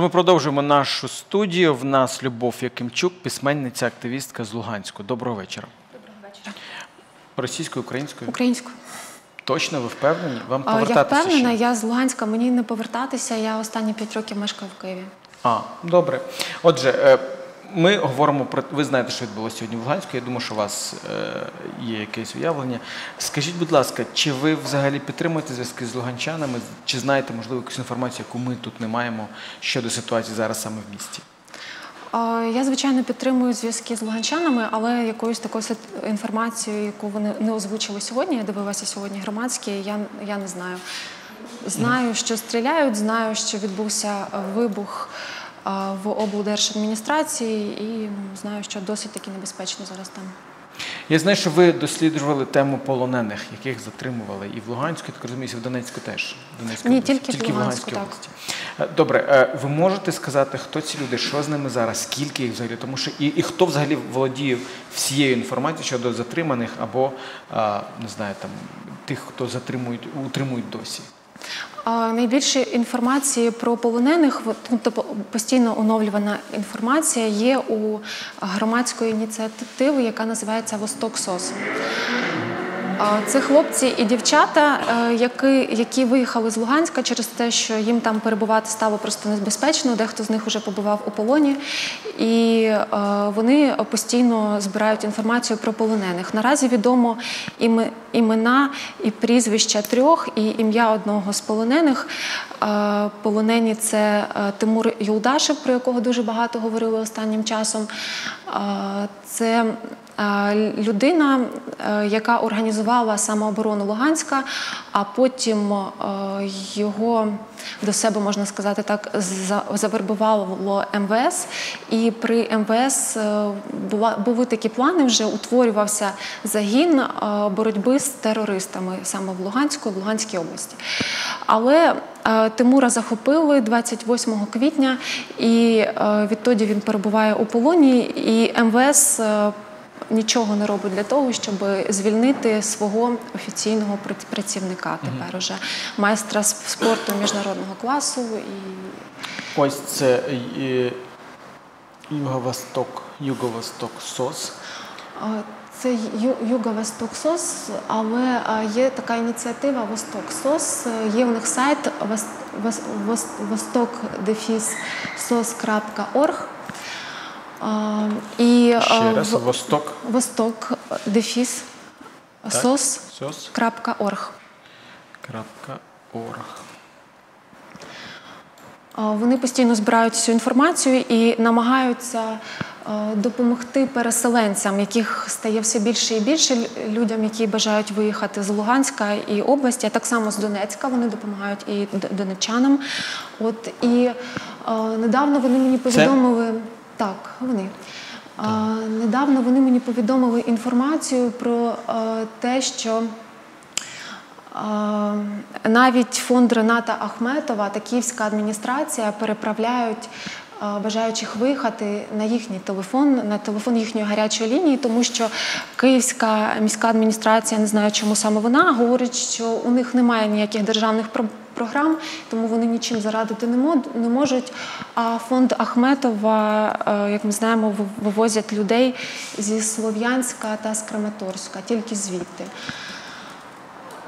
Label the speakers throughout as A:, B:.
A: Отже, ми продовжуємо нашу студію. В нас Любов Якимчук, письменниця, активістка з Луганську. Доброго вечора.
B: Доброго вечора.
A: Російською, українською?
B: Українською.
A: Точно, ви впевнені? Вам
B: А, Я
A: повертатися
B: впевнена,
A: ще?
B: я з Луганська, мені не повертатися. Я останні п'ять років мешкаю в Києві.
A: А, добре. Отже, е, ми говоримо про. Ви знаєте, що відбулося сьогодні в Луганську. Я думаю, що у вас е, є якесь уявлення. Скажіть, будь ласка, чи ви взагалі підтримуєте зв'язки з луганчанами? Чи знаєте, можливо, якусь інформацію, яку ми тут не маємо щодо ситуації зараз саме в місті?
B: Я, звичайно, підтримую зв'язки з луганчанами, але якоюсь такою інформацією, яку вони не озвучили сьогодні, я дивилася сьогодні громадські, я, я не знаю. Знаю, що стріляють, знаю, що відбувся вибух в облдержадміністрації, і ну, знаю, що досить таки небезпечно зараз там.
A: Я знаю, що ви досліджували тему полонених, яких затримували і в Луганську, так розумію, і в Донецьку теж. Донецькій
B: Ні,
A: області.
B: тільки в Луганську, так.
A: області. Е, Добре, е, ви можете сказати, хто ці люди, що з ними зараз, скільки їх взагалі, тому що і, і хто взагалі володіє всією інформацією щодо затриманих або не знаю, там тих, хто затримують, утримують досі.
B: Найбільше інформації про полонених, ну, тобто постійно оновлювана інформація є у громадської ініціативи, яка називається Восток СОС. Це хлопці і дівчата, е, які, які виїхали з Луганська через те, що їм там перебувати стало просто небезпечно. Дехто з них вже побував у полоні, і е, вони постійно збирають інформацію про полонених. Наразі відомо імена і прізвища трьох, і ім'я одного з полонених. Е, Полонені це Тимур Юлдашев, про якого дуже багато говорили останнім часом. Це людина, е, яка організувала самооборону Луганська, а потім е, його до себе, можна сказати так, завербувало МВС. І при МВС е, були такі плани, вже утворювався загін е, боротьби з терористами саме в Луганську, в Луганській області. Але е, Тимура захопили 28 квітня, і е, відтоді він перебуває у полоні, і МВС е, нічого не робить для того, щоб звільнити свого офіційного пра- працівника. Тепер уже майстра спорту міжнародного класу. І
A: Ось це е, Юго-Восток, Юго-Восток СОС.
B: це Юго-Восток СОС, але є така ініціатива Восток СОС. Є у них сайт вос- вос- вос- восток-sos.org. Е, І е,
A: Ще раз,
B: в-
A: Восток
B: Восток дефіс сос
A: СОС.
B: крапка орг.
A: Крапка орг.
B: Вони постійно збирають цю інформацію і намагаються е, допомогти переселенцям, яких стає все більше і більше людям, які бажають виїхати з Луганська і області, а так само з Донецька. Вони допомагають і д- донеччанам. От і е, недавно вони мені повідомили так, вони. А, недавно вони мені повідомили інформацію про е, те, що а, Навіть фонд Рената Ахметова та Київська адміністрація переправляють а, бажаючих виїхати на їхній телефон, на телефон їхньої гарячої лінії, тому що Київська міська адміністрація, не знаю, чому саме вона, говорить, що у них немає ніяких державних про- програм, тому вони нічим зарадити не мо- не можуть. А фонд Ахметова, е, як ми знаємо, вивозять людей зі Слов'янська та з Краматорська, тільки звідти.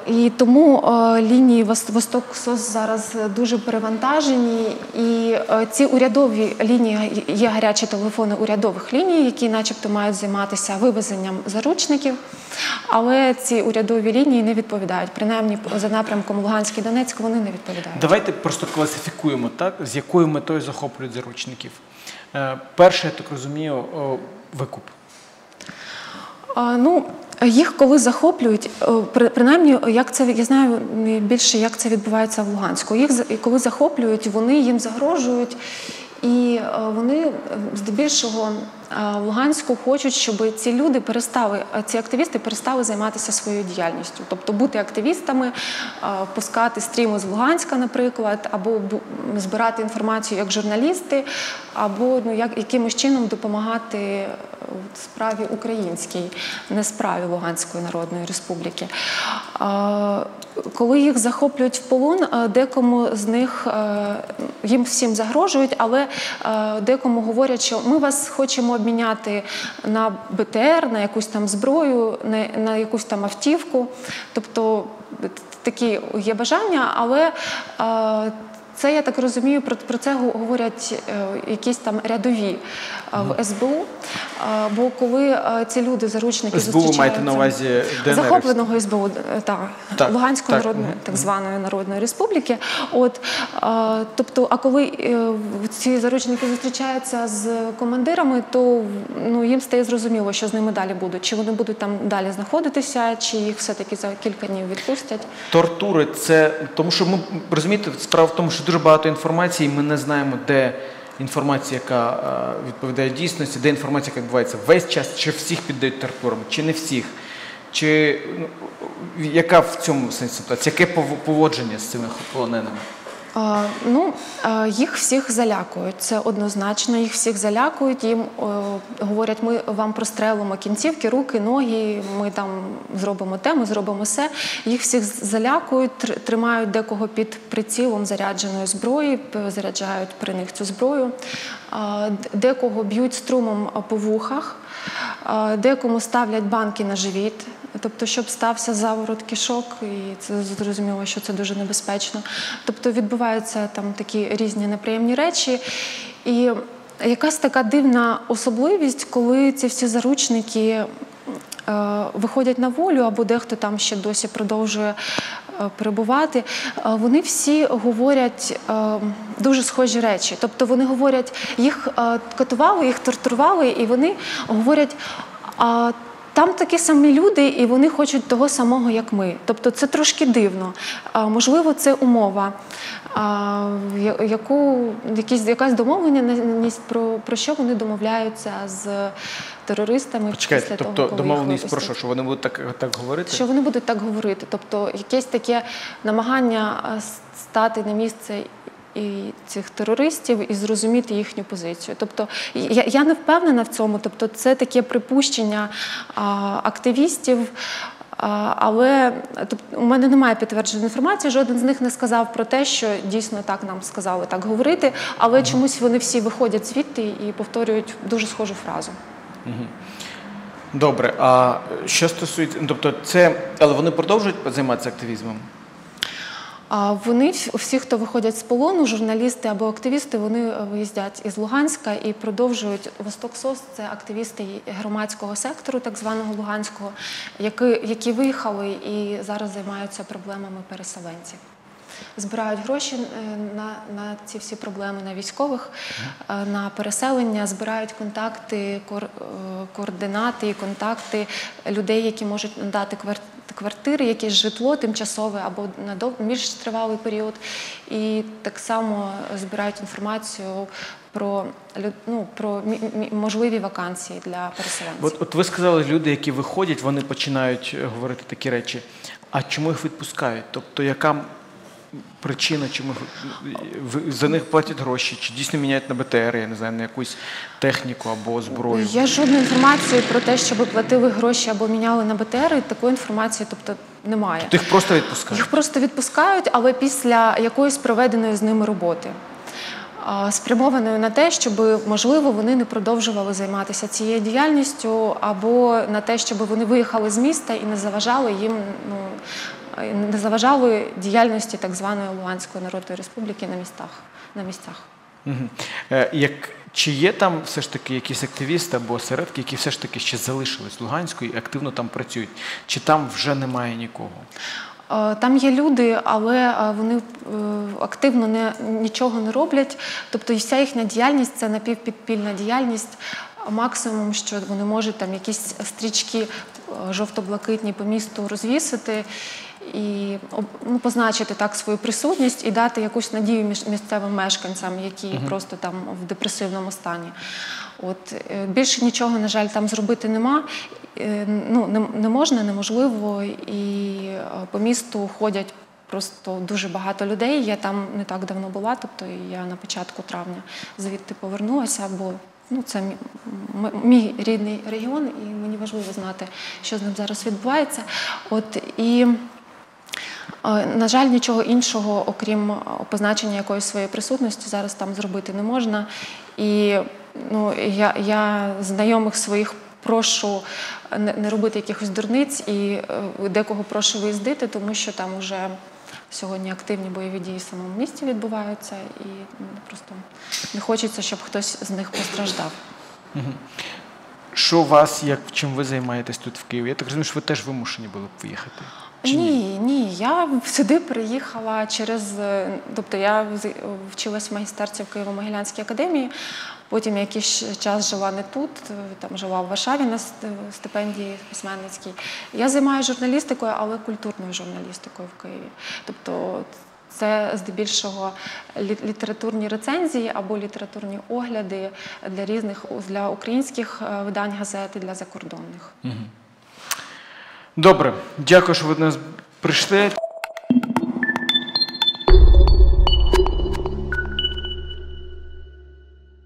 B: І тому е, лінії Вос- Восток СОС зараз дуже перевантажені. І е, ці урядові лінії є гарячі телефони урядових ліній, які, начебто, мають займатися вивезенням заручників. Але ці урядові лінії не відповідають. Принаймні за напрямком Луганськ і Донецьк вони не відповідають.
A: Давайте просто класифікуємо так, з якою метою захоплюють заручників. Е, Перше, я так розумію, викуп.
B: А, Ну, їх коли захоплюють, е, при- принаймні, як це я знаю більше, як це відбувається в Луганську. Їх коли захоплюють, вони їм загрожують, і е, вони е, здебільшого в Луганську хочуть, щоб ці люди перестали, ці активісти перестали займатися своєю діяльністю, тобто бути активістами, пускати стріми з Луганська, наприклад, або збирати інформацію як журналісти, або ну як якимось чином допомагати. У справі українській, не справі Луганської Народної Республіки. Коли їх захоплюють в полон, е, декому з них е, їм всім загрожують, але е, декому говорять, що ми вас хочемо обміняти на БТР, на якусь там зброю, на, якусь там автівку. Тобто такі є бажання, але це я так розумію, про, про це го- говорять е, якісь там рядові е, в СБУ. Е, бо коли ці люди, заручники,
A: СБУ маєте
B: зустрічаються-
A: на увазі ДНР?
B: захопленого СБУ, е, так, Луганської
A: так,
B: народної так званої народної республіки. От тобто, а коли ці заручники зустрічаються з командирами, то ну їм стає зрозуміло, що з ними далі будуть. Чи вони будуть там далі знаходитися, чи їх все-таки за кілька днів відпустять.
A: Тортури це тому, що ми розумієте, справа в тому, що дуже багато інформації. Ми не знаємо, де інформація, яка е, відповідає дійсності, де інформація, яка відбувається весь час, чи всіх піддають терпорам, чи не всіх. Чи ну, яка в цьому сенсі ситуація? Яке поводження з цими полоненими?
B: Ну, їх всіх залякують. Це однозначно. Їх всіх залякують. Їм говорять, ми вам прострелимо кінцівки, руки, ноги. Ми там зробимо те, ми зробимо все. Їх всіх залякують, тр- тримають декого під прицілом зарядженої зброї, заряджають при них цю зброю. Декого б'ють струмом по вухах, декому ставлять банки на живіт. Тобто, щоб стався заворот кишок, і це зрозуміло, що це дуже небезпечно. Тобто відбуваються там такі різні неприємні речі. І якась така дивна особливість, коли ці всі заручники е, виходять на волю, або дехто там ще досі продовжує е, перебувати, е, вони всі говорять дуже схожі речі. Тобто вони говорять, їх катували, їх тортурували, і вони говорять. Там такі самі люди, і вони хочуть того самого, як ми. Тобто це трошки дивно. А, можливо, це умова, а, яку якісь якась домовленість про, про що вони домовляються з терористами
A: Почекайте,
B: після
A: тобто
B: того, коли
A: домовленість про що? Що вони будуть так, так говорити?
B: Що вони будуть так говорити? Тобто якесь таке намагання стати на місце і цих терористів і зрозуміти їхню позицію. Тобто я, я не впевнена в цьому. Тобто, це таке припущення а, активістів. А, Але тобто, у мене немає підтвердженої інформації. Жоден з них не сказав про те, що дійсно так нам сказали так говорити. Але чомусь вони всі виходять звідти і повторюють дуже схожу фразу.
A: Добре, а що стосується, тобто це, але вони продовжують займатися активізмом?
B: Вони всі, хто виходять з полону, журналісти або активісти, вони е, виїздять із Луганська і продовжують Восток СОС. Це активісти громадського сектору, так званого Луганського, які, які виїхали і зараз займаються проблемами переселенців. Збирають гроші е, на, на ці всі проблеми на військових, е, на переселення, збирають контакти, е, координати і контакти людей, які можуть надати квар- квартири, якесь житло тимчасове або на дов- більш тривалий період. І так само збирають інформацію про, ну, про можливі вакансії для переселенців.
A: От, от ви сказали, люди, які виходять, вони починають говорити такі речі. А чому їх відпускають? Тобто, яка причина, їх- ви- за них платять гроші? Чи дійсно міняють на БТР, я не знаю, на якусь техніку або зброю?
B: Є жодної інформації про те, щоб платили гроші або міняли на БТР, такої інформації, тобто, немає.
A: Тобто їх просто відпускають?
B: Їх просто відпускають, але після якоїсь проведеної з ними роботи. Спрямованою на те, щоб можливо вони не продовжували займатися цією діяльністю, або на те, щоб вони виїхали з міста і не заважали їм, ну не заважали діяльності так званої Луганської Народної Республіки на містах на місцях.
A: Е, Як, чи є там все ж таки якісь активісти або осередки, які все ж таки ще залишились в Луганську і активно там працюють? Чи там вже немає нікого?
B: Е, Там є люди, але е, вони активно не, нічого не роблять. Тобто вся їхня діяльність це напівпідпільна діяльність. Максимум, що вони можуть там якісь стрічки жовто-блакитні по місту розвісити і ну, позначити так свою присутність і дати якусь надію місцевим мешканцям, які просто там в депресивному стані. От е, більше нічого, на жаль, там зробити нема. Е, Ну не, не можна, неможливо, і е, по місту ходять. Просто дуже багато людей. Я там не так давно була, тобто я на початку травня звідти повернулася, бо ну, це мій, рідний регіон, і мені важливо знати, що з ним зараз відбувається. От і е, на жаль, нічого іншого, окрім е, позначення якоїсь своєї присутності, зараз там зробити не можна. І ну, я, я знайомих своїх прошу не, не робити якихось дурниць і е, декого прошу виїздити, тому що там вже сьогодні активні бойові дії в самому місті відбуваються, і ну, просто не хочеться, щоб хтось з них постраждав.
A: Що вас, як чим ви займаєтесь тут в Києві? Я так розумію, що ви теж вимушені були б виїхати. Чи
B: Ні, ні, я сюди приїхала через. е, Тобто я з- вчилась в магістерці в Києво-Могилянській академії. Потім якийсь час жила не тут, е, там жила в Варшаві на стипендії письменницькій. Я займаюся журналістикою, але культурною журналістикою в Києві. Тобто це здебільшого літературні рецензії або літературні огляди для різних для українських е, видань газет і для закордонних.
A: Добре, дякую, що ви до нас прийшли.